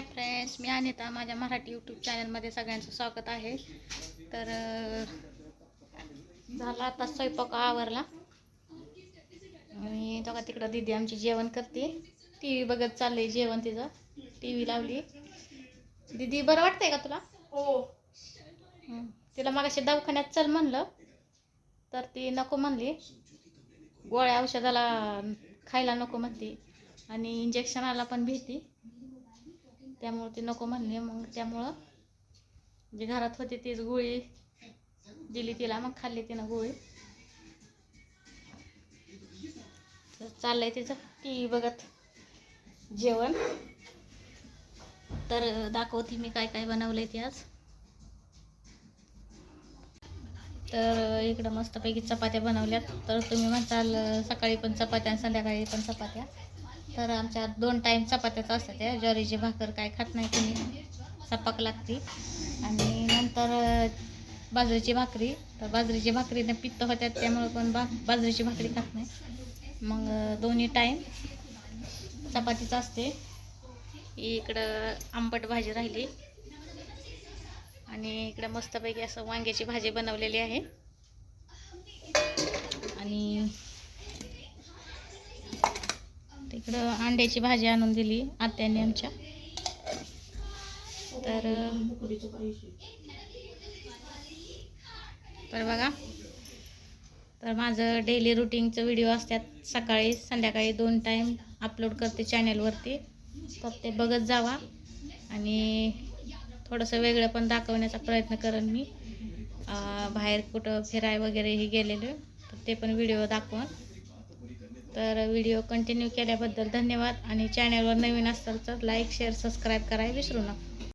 Hi friends मी अनिता. माझ्या Marathi YouTube चॅनलमध्ये सगळ्यांचं स्वागत आहे. तर झाला आता स्वयंपाक आवरला. आणि बघा तिकडं दिदी आमची जेवण करते. टी व्ही बघत चाललंय जेवण तिचं. टी व्ही लावली. दिदी बरं वाटतंय का तुला? हो. तिला मगाशी दवाखान्यात चल म्हणलं. तर ती नको म्हणली. गोळ्या औषधाला खायला नको म्हणते. आणि इंजेक्शनाला पण भीती. त्यामुळं ती नको म्हणली. मग त्यामुळं जे घरात होती तीच गोळी दिली तिला. मग खाल्ली तिनं गोळी. तर चाललंय तिचं टी बघत जेवण. तर दाखवते मी काय काय बनवलंय ते आज. तर इकडं मस्तपैकी चपात्या बनवल्यात. तर तुम्ही म्हणताल सकाळी पण चपात्या आणि संध्याकाळी पण चपात्या. तर आमच्या दोन टाईम चपात्याच असतात त्या ज्वारीची भाकर काय खात नाही तुम्ही. चपाक लागते. आणि नंतर बाजरीची भाकरी. तर बाजरीची भाकरीनं पित्त होत्यात त्यामुळे पण बा बाजरीची भाकरी खात नाही. मग दोन्ही टाईम चपातीच असते. इकडं आंबट भाजी राहिली. आणि इकडं मस्तपैकी असं वांग्याची भाजी बनवलेली आहे आणि इकडं अंड्याची भाजी आणून दिली आत्याने आमच्या. तर तर बघा. तर माझं डेली रुटीनचं व्हिडिओ असतात. सकाळी संध्याकाळी दोन टाईम अपलोड करते चॅनेलवरती तर ते बघत जावा. आणि थोडंसं वेगळं पण दाखवण्याचा प्रयत्न करेन मी. बाहेर कुठं फिराय वगैरेही गेलेलो तर ते पण व्हिडिओ दाखवून. तर व्हिडिओ कंटिन्यू केल्याबद्दल धन्यवाद. आणि चॅनलवर नवीन असाल तर लाईक शेअर सबस्क्राईब करायला विसरू नका.